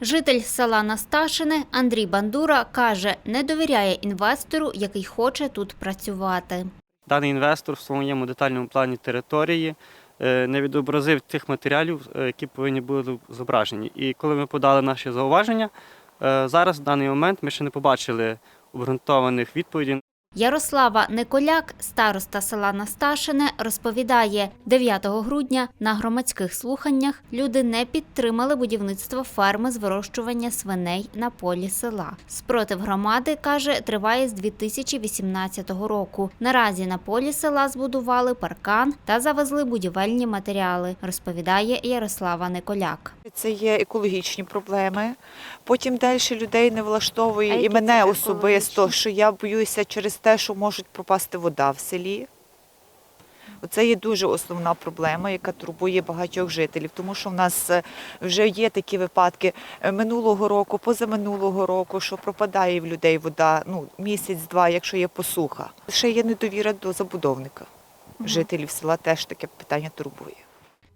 Житель села Насташине Андрій Бандура каже, не довіряє інвестору, який хоче тут працювати. Даний інвестор в своєму детальному плані території е, не відобразив тих матеріалів, е, які повинні бути зображені. І коли ми подали наші зауваження, е, зараз в даний момент ми ще не побачили обґрунтованих відповідей Ярослава Николяк, староста села Насташине, розповідає, 9 грудня на громадських слуханнях люди не підтримали будівництво ферми з вирощування свиней на полі села. Спротив громади, каже, триває з 2018 року. Наразі на полі села збудували паркан та завезли будівельні матеріали, розповідає Ярослава Николяк. Це є екологічні проблеми. Потім далі людей не влаштовує і мене особисто, що я боюся через те, що можуть пропасти вода в селі. Оце є дуже основна проблема, яка турбує багатьох жителів, тому що в нас е, вже є такі випадки е, минулого року, позаминулого року, що пропадає в людей вода ну, місяць-два, якщо є посуха. Ще є недовіра до забудовника. Жителів села теж таке питання турбує.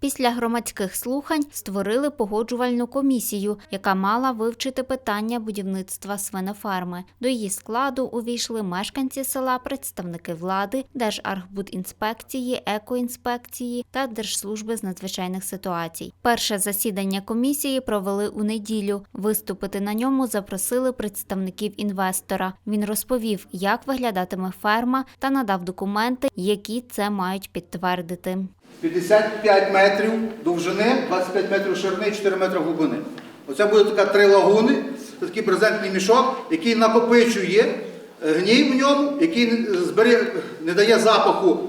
Після громадських слухань створили погоджувальну комісію, яка мала вивчити питання будівництва свиноферми. До її складу увійшли мешканці села, представники влади, Держархбудінспекції, екоінспекції та Держслужби з надзвичайних ситуацій. Перше засідання комісії провели у неділю. Виступити на ньому запросили представників інвестора. Він розповів, як виглядатиме ферма, та надав документи, які це мають підтвердити. 55 метрів довжини, 25 метрів ширини і 4 метри глибини. Оце буде така три лагуни, це такий брезентний мішок, який накопичує е, гній в ньому, який не- збере, не дає запаху,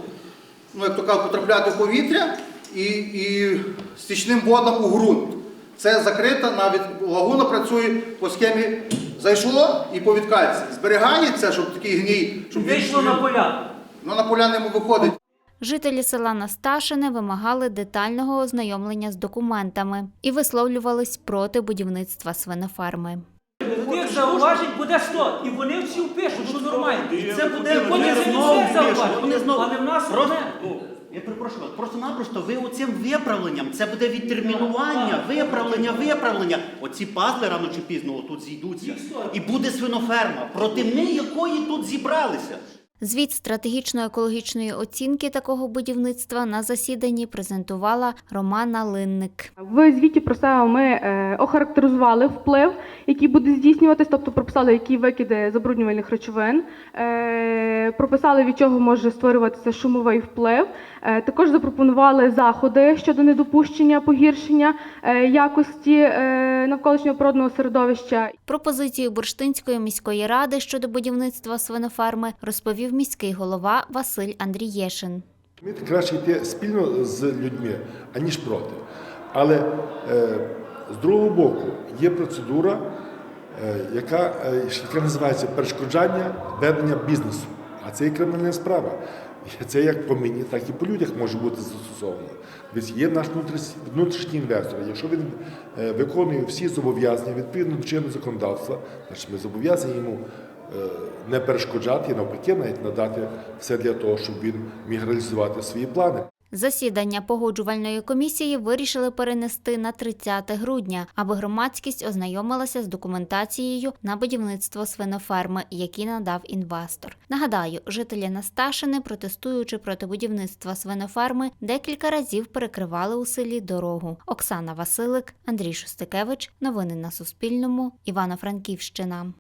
ну як то кажуть, потрапляти в повітря і, і стічним водам у ґрунт. Це закрита, навіть лагуна працює по схемі зайшло і по відкатці. Зберігається, щоб такий гній, щоб він- Вийшло на поля. Ну, на поля не виходить. Жителі села Насташине вимагали детального ознайомлення з документами і висловлювались проти будівництва свиноферми. Тих зауважень буде 100. І вони всі впишуть, що нормально. І це буде Вони потім знову зауважень. вони знову. Але в нас Просто, ну, я перепрошую просто-напросто ви оцим виправленням, це буде відтермінування, виправлення, виправлення. Оці пазли рано чи пізно тут зійдуться. І буде свиноферма, проти ми якої тут зібралися. Звіт стратегічно-екологічної оцінки такого будівництва на засіданні презентувала Романа Линник. В звіті про себе ми е, охарактеризували вплив, який буде здійснюватись, тобто прописали, які викиди забруднювальних речовин, е, прописали, від чого може створюватися шумовий вплив. Е, також запропонували заходи щодо недопущення погіршення якості навколишнього природного середовища. Пропозицію Бурштинської міської ради щодо будівництва свиноферми розповів міський голова Василь Андрієшин. Розумієте, краще йти спільно з людьми, аніж проти. Але е, з другого боку є процедура, е, яка, е, яка називається перешкоджання ведення бізнесу. А це є кримінальна справа. Це як по мені, так і по людях може бути застосовано. Десь є наш внутрішній, інвестор. Якщо він е, виконує всі зобов'язання відповідно до чинного законодавства, значить ми зобов'язані йому е, не перешкоджати і навпаки, навіть надати все для того, щоб він міг реалізувати свої плани. Засідання погоджувальної комісії вирішили перенести на 30 грудня, аби громадськість ознайомилася з документацією на будівництво свиноферми, які надав інвестор. Нагадаю, жителі Насташини, протестуючи проти будівництва свиноферми, декілька разів перекривали у селі дорогу. Оксана Василик, Андрій Шостикевич. Новини на Суспільному. Івано-Франківщина.